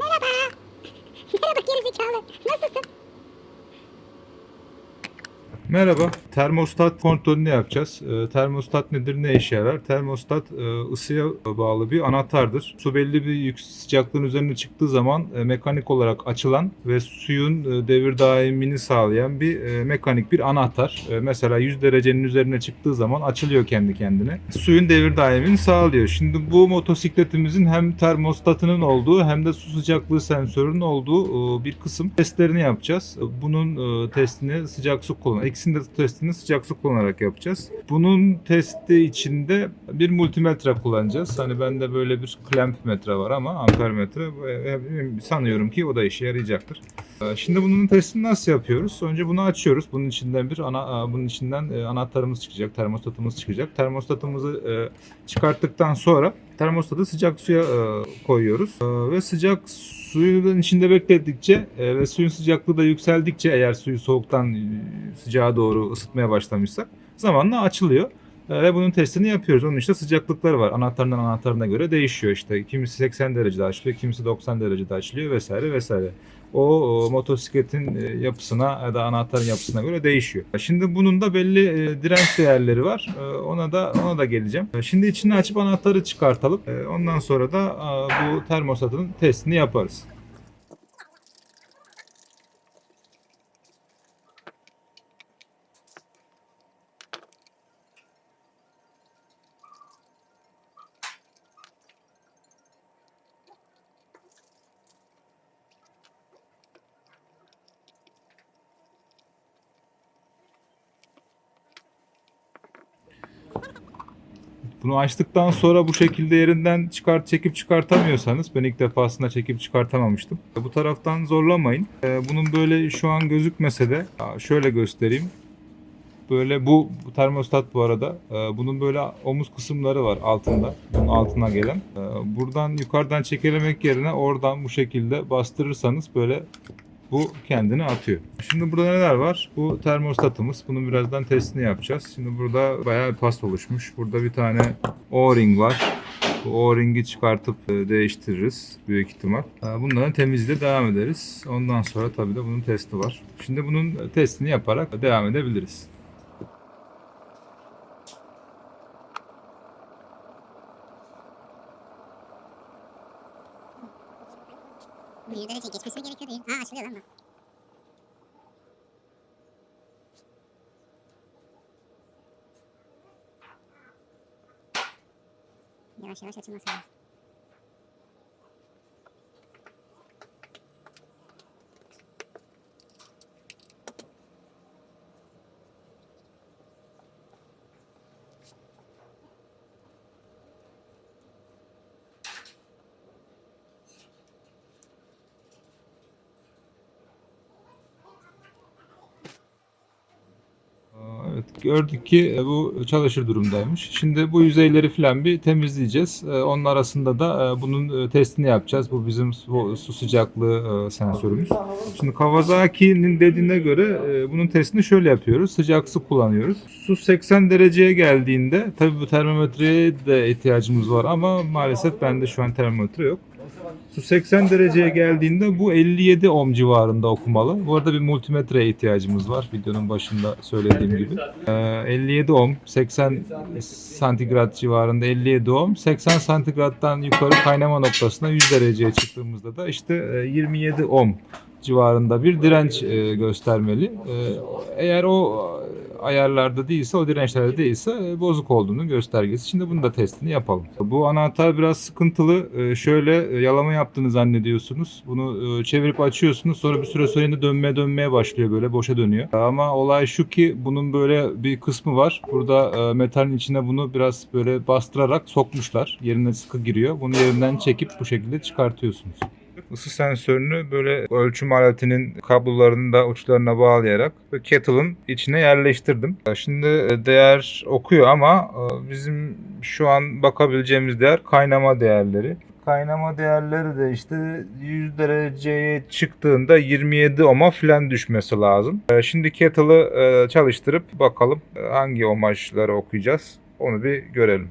Merhaba. Merhaba gerizekalı. Nasılsın? Merhaba. Termostat kontrolünü yapacağız. Ee, termostat nedir, ne işe yarar? Termostat e, ısıya bağlı bir anahtardır. Su belli bir yük sıcaklığın üzerine çıktığı zaman e, mekanik olarak açılan ve suyun e, devir daimini sağlayan bir e, mekanik bir anahtar. E, mesela 100 derecenin üzerine çıktığı zaman açılıyor kendi kendine. Suyun devir daimini sağlıyor. Şimdi bu motosikletimizin hem termostatının olduğu hem de su sıcaklığı sensörünün olduğu e, bir kısım testlerini yapacağız. Bunun e, testini sıcak su kullanarak, ikisinin de testini sıcak su kullanarak yapacağız. Bunun testi içinde bir multimetre kullanacağız. Hani bende böyle bir klemp metre var ama ampermetre e, sanıyorum ki o da işe yarayacaktır. E, Şimdi bunun testini nasıl yapıyoruz? Önce bunu açıyoruz. Bunun içinden bir ana e, bunun içinden e, anahtarımız çıkacak, termostatımız çıkacak. Termostatımızı e, çıkarttıktan sonra termostatı sıcak suya e, koyuyoruz. E, ve sıcak suyun içinde bekledikçe e, ve suyun sıcaklığı da yükseldikçe eğer suyu soğuktan e, sıcağa doğru ısıtmaya başlamışsak zamanla açılıyor. E, Ve bunun testini yapıyoruz. Onun işte sıcaklıkları var. Anahtarından anahtarına göre değişiyor işte. Kimisi 80 derecede açılıyor, kimisi 90 derecede açılıyor vesaire vesaire. O, motosikletin e, yapısına ya da anahtarın yapısına göre değişiyor. Şimdi bunun da belli e, direnç değerleri var. E, Ona da ona da geleceğim. Şimdi içini açıp anahtarı çıkartalım. Ondan sonra da bu termostatın testini yaparız. Bunu açtıktan sonra bu şekilde yerinden çıkart çekip çıkartamıyorsanız ben ilk defasında çekip çıkartamamıştım. Bu taraftan zorlamayın. Ee, Bunun böyle şu an gözükmese de şöyle göstereyim. Böyle bu, bu termostat bu arada. Ee, Bunun böyle omuz kısımları var altında. Bunun altına gelen. Ee, Buradan yukarıdan çekelemek yerine oradan bu şekilde bastırırsanız böyle bu kendini atıyor. Şimdi burada neler var? Bu termostatımız. Bunun birazdan testini yapacağız. Şimdi burada bayağı pas oluşmuş. Burada bir tane O-ring var. Bu O-ringi çıkartıp e, değiştiririz büyük ihtimal. E, Bunların temizliğe devam ederiz. Ondan sonra tabii de bunun testi var. Şimdi bunun testini yaparak devam edebiliriz. 啊小点了吗你要小小青蛙才来 gördük ki e, bu çalışır durumdaymış. Şimdi bu yüzeyleri filan bir temizleyeceğiz. E, Onun arasında da e, bunun testini yapacağız. Bu bizim su, sıcaklığı sensörümüz. Şimdi Kawasaki'nin dediğine göre bunun testini şöyle yapıyoruz. Sıcak su kullanıyoruz. Su 80 dereceye geldiğinde tabii bu termometreye de ihtiyacımız var ama maalesef bende şu an termometre yok. Su 80 dereceye geldiğinde bu 57 ohm civarında okumalı. Bu arada bir multimetreye ihtiyacımız var. Videonun başında söylediğim gibi. Ee, 57 ohm, 80 santigrat civarında 57 ohm. 80 santigrattan yukarı kaynama noktasına 100 dereceye çıktığımızda da işte e, 27 ohm civarında bir direnç e, göstermeli. E, eğer o ayarlarda değilse, o dirençlerde değilse e, bozuk olduğunu göstergesi. Şimdi bunun da testini yapalım. Bu anahtar biraz sıkıntılı. E, şöyle e, yalama yaptığını zannediyorsunuz. Bunu e, çevirip açıyorsunuz. Sonra bir süre sonra dönmeye dönmeye başlıyor böyle boşa dönüyor. Ama olay şu ki bunun böyle bir kısmı var. Burada e, metalin içine bunu biraz böyle bastırarak sokmuşlar. Yerine sıkı giriyor. Bunu yerinden çekip bu şekilde çıkartıyorsunuz. Isı sensörünü böyle ölçüm aletinin kablolarını da uçlarına bağlayarak kettle'ın içine yerleştirdim. Şimdi değer okuyor ama e, bizim şu an bakabileceğimiz değer kaynama değerleri. Kaynama değerleri de işte 100 dereceye çıktığında 27 ohm'a falan düşmesi lazım. E, Şimdi kettle'ı e, çalıştırıp bakalım e, hangi ohmajları okuyacağız. Onu bir görelim.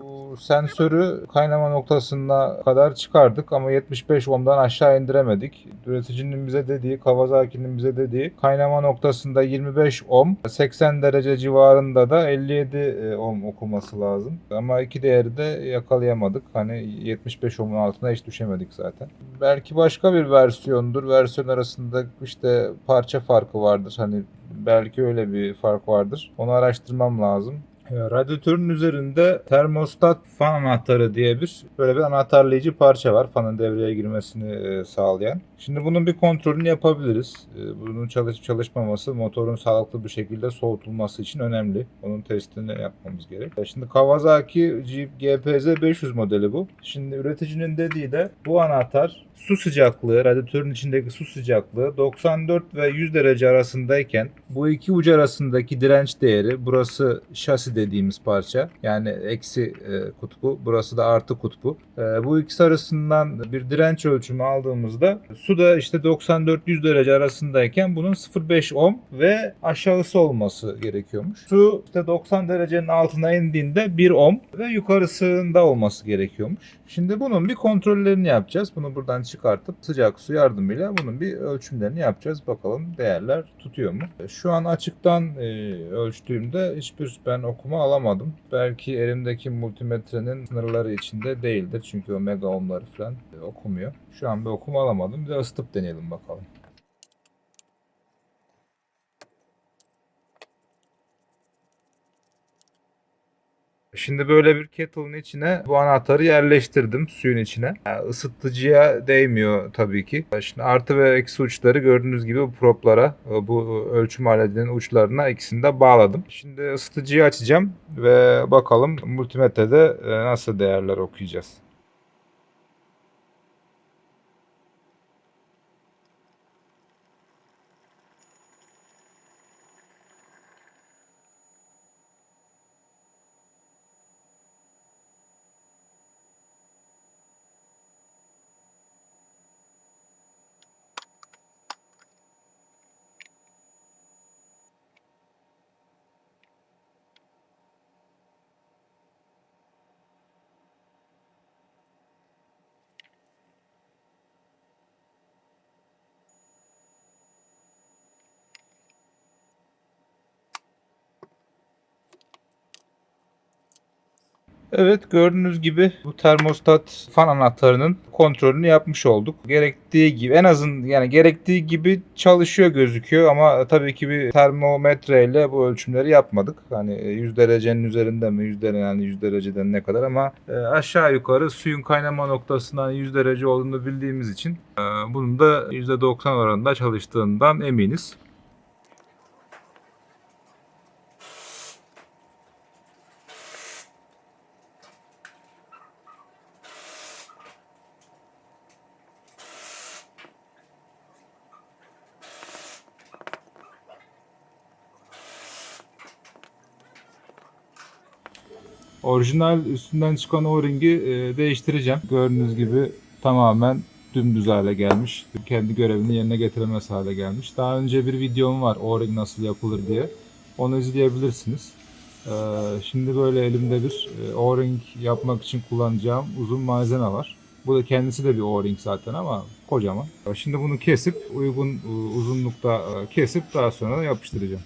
Bu sensörü kaynama noktasına kadar çıkardık ama 75 ohm'dan aşağı indiremedik. Üreticinin bize dediği, Kawasaki'nin bize dediği kaynama noktasında 25 ohm, 80 derece civarında da 57 ohm okuması lazım. Ama iki değeri de yakalayamadık. Hani 75 ohm'un altına hiç düşemedik zaten. Belki başka bir versiyondur. Versiyon arasında işte parça farkı vardır. Hani belki öyle bir fark vardır. Onu araştırmam lazım. E, Radyatörün üzerinde termostat fan anahtarı diye bir böyle bir anahtarlayıcı parça var. Fanın devreye girmesini e, sağlayan. Şimdi bunun bir kontrolünü yapabiliriz. E, Bunun çalışıp çalışmaması motorun sağlıklı bir şekilde soğutulması için önemli. Onun testini yapmamız gerek. E, Şimdi Kawasaki Jeep GPZ 500 modeli bu. Şimdi üreticinin dediği de bu anahtar su sıcaklığı, radyatörün içindeki su sıcaklığı 94 ve 100 derece arasındayken bu iki ucu arasındaki direnç değeri burası şasi dediğimiz parça yani eksi e, kutbu burası da artı kutbu. E, bu ikisi arasından bir direnç ölçümü aldığımızda su da işte 94-100 derece arasındayken bunun 0.5 ohm ve aşağısı olması gerekiyormuş. Su işte 90 derecenin altına indiğinde 1 ohm ve yukarısında olması gerekiyormuş. Şimdi bunun bir kontrollerini yapacağız. Bunu buradan çıkartıp sıcak su yardımıyla bunun bir ölçümlerini yapacağız. Bakalım değerler tutuyor mu? Şu an açıktan e, ölçtüğümde hiçbir ben okuma alamadım. Belki elimdeki multimetrenin sınırları içinde değildir. Çünkü o mega ohmları falan e, okumuyor. Şu an bir okuma alamadım. Bir de ısıtıp deneyelim bakalım. Şimdi böyle bir kettle'ın içine bu anahtarı yerleştirdim suyun içine. Yani ısıtıcıya değmiyor tabii ki. Şimdi artı ve eksi uçları gördüğünüz gibi bu proplara, bu ölçüm aletinin uçlarına ikisini de bağladım. Şimdi ısıtıcıyı açacağım ve bakalım multimetrede e, nasıl değerler okuyacağız. Evet gördüğünüz gibi bu termostat fan anahtarının kontrolünü yapmış olduk. Gerektiği gibi en azın yani gerektiği gibi çalışıyor gözüküyor ama tabii ki bir termometre ile bu ölçümleri yapmadık. Hani 100 derecenin üzerinde mi 100 derece yani 100 dereceden ne kadar ama e, aşağı yukarı suyun kaynama noktasından 100 derece olduğunu bildiğimiz için e, bunun da %90 oranında çalıştığından eminiz. Orijinal üstünden çıkan o-ringi e, değiştireceğim. Gördüğünüz gibi tamamen dümdüz hale gelmiş. Kendi görevini yerine getiremez hale gelmiş. Daha önce bir videom var o-ring nasıl yapılır diye. Onu izleyebilirsiniz. E, şimdi böyle elimde bir e, o-ring yapmak için kullanacağım uzun malzeme var. Bu da kendisi de bir o-ring zaten ama kocaman. Şimdi bunu kesip uygun e, uzunlukta e, kesip daha sonra yapıştıracağım.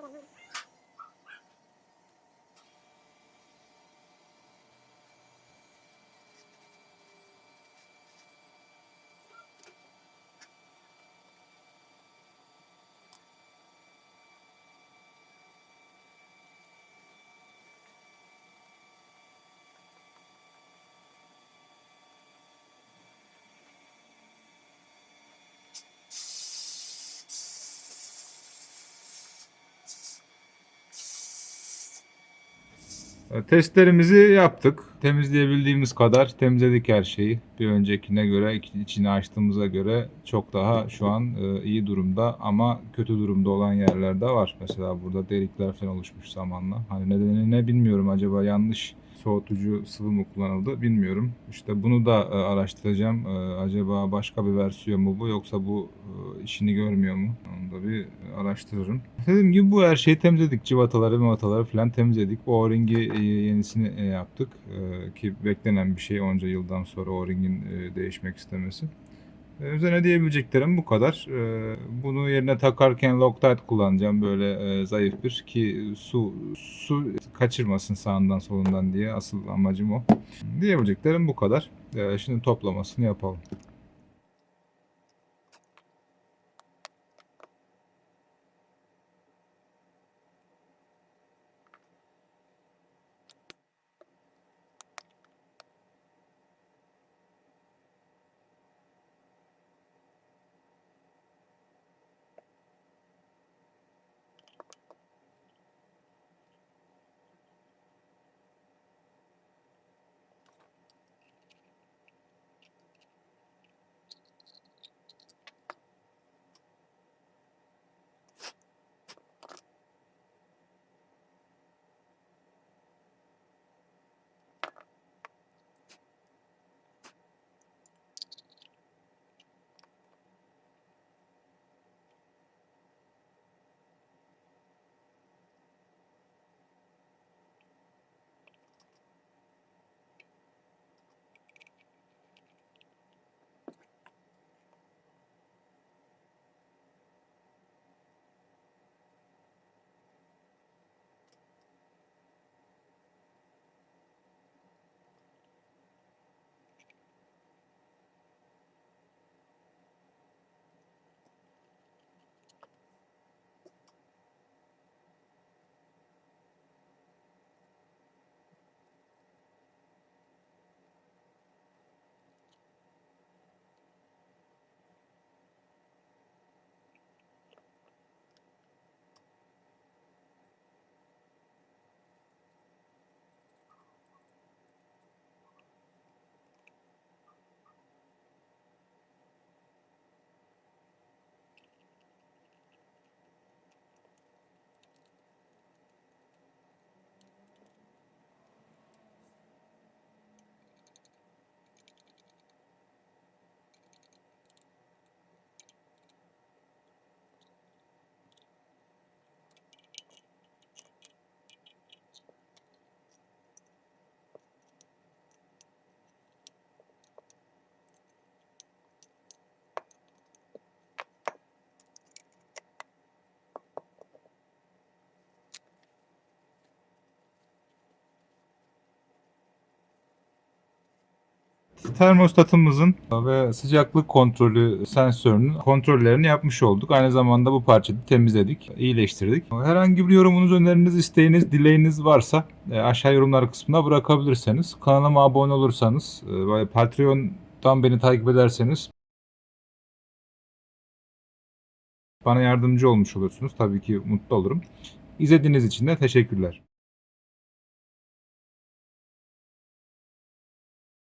Gracias. Testlerimizi yaptık. Temizleyebildiğimiz kadar temizledik her şeyi. Bir öncekine göre, iç- içini açtığımıza göre çok daha şu an e, iyi durumda ama kötü durumda olan yerler de var. Mesela burada delikler falan oluşmuş zamanla. Hani nedeni ne bilmiyorum acaba yanlış soğutucu sıvı mı kullanıldı bilmiyorum. İşte bunu da e, araştıracağım. E, acaba başka bir versiyon mu bu yoksa bu e, işini görmüyor mu? Onu da bir araştırırım. Dediğim gibi bu her şeyi temizledik. Civataları, mivataları falan temizledik. Bu O-ringi yenisini yaptık. Ki beklenen bir şey onca yıldan sonra O-ringin değişmek istemesi. E, üzerine diyebileceklerim bu kadar. E, bunu yerine takarken Loctite kullanacağım böyle e, zayıf bir ki su su kaçırmasın sağından solundan diye asıl amacım o. Diyebileceklerim bu kadar. Şimdi toplamasını yapalım. Termostatımızın ve sıcaklık kontrolü sensörünün kontrollerini yapmış olduk. Aynı zamanda bu parçayı temizledik, iyileştirdik. Herhangi bir yorumunuz, öneriniz, isteğiniz, dileğiniz varsa e, aşağı yorumlar kısmına bırakabilirseniz, kanalıma abone olursanız e, Patreon'dan beni takip ederseniz bana yardımcı olmuş olursunuz. Tabii ki mutlu olurum. İzlediğiniz için de teşekkürler.